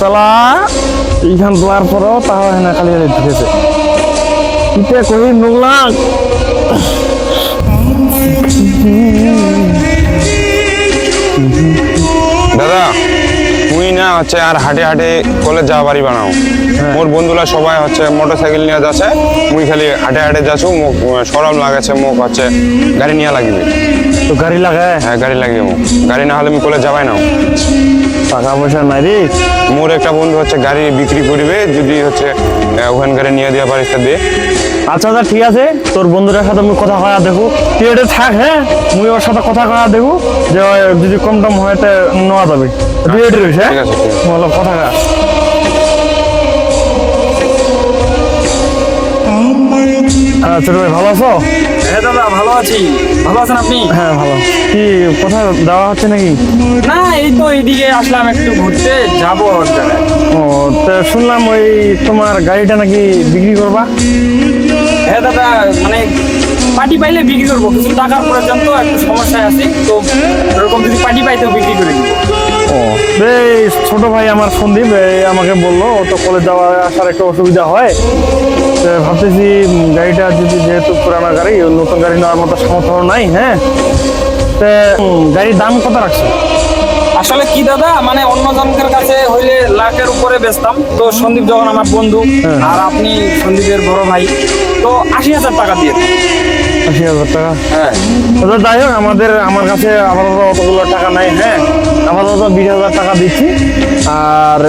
তালা এইখান তোলার পরও তাও হেনা খালি ঢুকেছে। ইতে কহি নোংলা দাদা তুই না হচ্ছে আর হাটে হাটে কলেজ যাওয়া বাড়ি বানাও মোর বন্ধুরা সবাই হচ্ছে মোটর সাইকেল নিয়ে যাচ্ছে মুই খালি হাটে হাটে যাচ্ছু মোক সরম লাগাছে মোক হচ্ছে গাড়ি নিয়ে লাগবে। তো গাড়ি লাগায় হ্যাঁ গাড়ি লাগিয়ে গাড়ি না হলে আমি কলেজ যাবাই না টাকা পয়সা নাই রে। মোর একটা বন্ধু হচ্ছে গাড়ি বিক্রি করবে যদি হচ্ছে ওখান গাড়ি নিয়ে দেওয়া পারিস দিয়ে আচ্ছা আচ্ছা ঠিক আছে। তোর বন্ধুদের সাথে আমি কথা কয়া দেখো। তুই এটা থাক হ্যাঁ? মুই ওর সাথে কথা কয়া দেখো। যে যদি কম টম হয় তা নেওয়া যাবে। তুই এটা রয়েছে হ্যাঁ। বলো কথা কয়া। ছোট ভাই ভালো আছো? হ্যাঁ দাদা ভালো আছি। ভালো আছেন আপনি? হ্যাঁ ভালো। কি কোথায় দেওয়া হচ্ছে নাকি? না এই তো এইদিকে আসলাম একটু ঘুরতে। যাব ও তা শুনলাম ওই তোমার গাড়িটা নাকি বিক্রি করবা? হ্যাঁ দাদা মানে পার্টি পাইলে বিক্রি করব। কিছু টাকার প্রয়োজন তো একটু সমস্যায় আছি। তো এরকম যদি পার্টি পাই তো বিক্রি করে দিব। ও এই ছোট ভাই আমার সন্দীপ আমাকে বলল তো কলেজ যাওয়া আসার একটু অসুবিধা হয়। ভাবতেছি গাড়িটা যদি যেহেতু পুরানো গাড়ি নতুন গাড়ি নেওয়ার মতো সামর্থ্য নাই হ্যাঁ? তা গাড়ির দাম কত রাখছে? আসলে কি দাদা মানে অন্য জনকের কাছে হইলে লাখের উপরে বেচতাম। তো সন্দীপ যখন আমার বন্ধু আর আপনি সন্দীপের বড় ভাই তো আশি হাজার টাকা দিয়ে। আশি হাজার টাকা। হ্যাঁ। তো যাই হোক আমাদের আমার কাছে আপাতত অতগুলো টাকা নাই হ্যাঁ। আপাতত বিশ হাজার টাকা দিচ্ছি। আর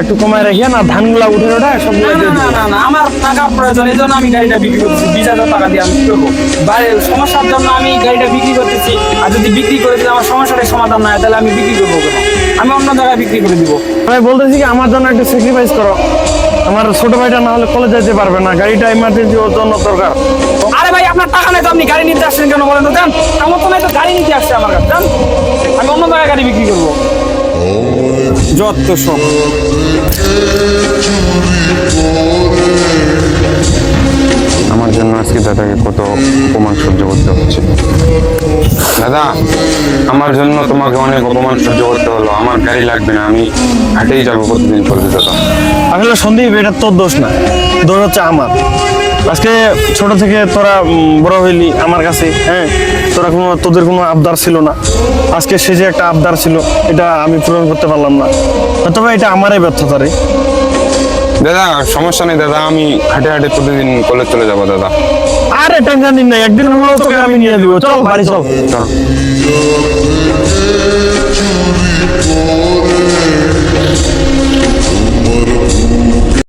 একটু কমায় রেখে না ধানগুলা উঠে ওঠা সবগুলো না না না আমার টাকা প্রয়োজন এই জন্য আমি গাড়িটা বিক্রি করতেছি বিশ হাজার টাকা দিয়ে আমি করব। সমস্যার জন্য আমি গাড়িটা বিক্রি করতেছি। আর যদি বিক্রি করে দিলে আমার সমস্যাটাই সমাধান না হয় তাহলে আমি বিক্রি করব কেন? আমি অন্য জায়গায় বিক্রি করে দিব। আমি বলতেছি কি আমার জন্য একটু স্যাক্রিফাইস করো। আমার ছোট ভাইটা না হলে কলেজ যেতে পারবে না। গাড়িটা ইমার্জেন্সি ওর জন্য দরকার। আরে ভাই আপনার টাকা নাই তো আপনি গাড়ি নিতে আসছেন কেন বলেন তো? যান আমার তো নাই তো গাড়ি নিতে আসছে আমার কাছে। যান আমি অন্য জায়গায় গাড়ি বিক্রি করব। যত সব। আমার জন্য আজকে দাদাকে কত অপমান সহ্য করতে হচ্ছে। দাদা আমার জন্য তোমাকে অনেক অপমান সহ্য করতে হলো। আমার গাড়ি লাগবে না আমি হাটেই যাব প্রতিদিন চলবে দাদা আসলে সন্দীপ এটা তোর দোষ না। দোষ হচ্ছে আমার। আজকে ছোট থেকে তোরা বড় হইলি আমার কাছে হ্যাঁ? তোরা কোনো তোদের কোনো আবদার ছিল না। আজকে সে যে একটা আবদার ছিল এটা আমি পূরণ করতে পারলাম না। তবে এটা আমারই ব্যর্থতা রে। দাদা সমস্যা নেই দাদা আমি হাটে হাটে প্রতিদিন কলেজ চলে যাব দাদা। আরে টেনশন নিন না একদিন তোকে আমি নিয়ে দিব। চল বাড়ি চলো।